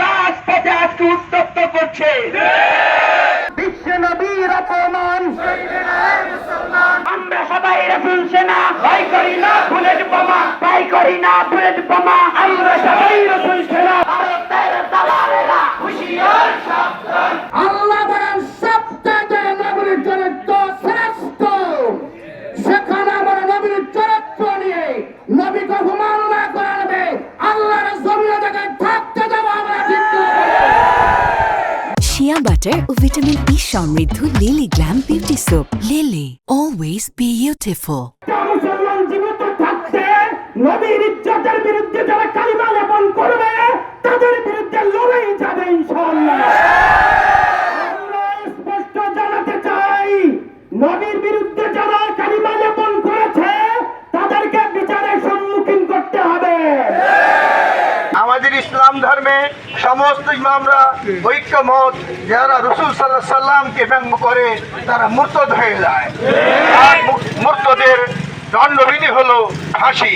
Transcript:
রাজপথে আজকে উত্তপ্ত করছে। বিশ্ব নবীর অপমান। আমরা সবাই রসুল সেনা ভয় করি না বুলেট বোমা তাই করি না বুলেট বোমা। আমরা সবাই রসুল সেনা ভারতের দালালেরা খুশিও শিয়া বাটার ও ভিটামিন ই সমৃদ্ধ Lily glam beauty soap Lily always beautiful নবীর ইজ্জতের বিরুদ্ধে যারা কালিমা লেপন করবে, তাদের বিরুদ্ধে লড়াই যাবে ইনশাআল্লাহ। ধর্মে সমস্ত ইমামরা ঐক্যমত যারা রসুল সাল্লাহ সাল্লামকে ব্যঙ্গ করে তারা মূর্ত হয়ে যায়। মূর্তদের দণ্ডবিধি হলো ফাঁসি।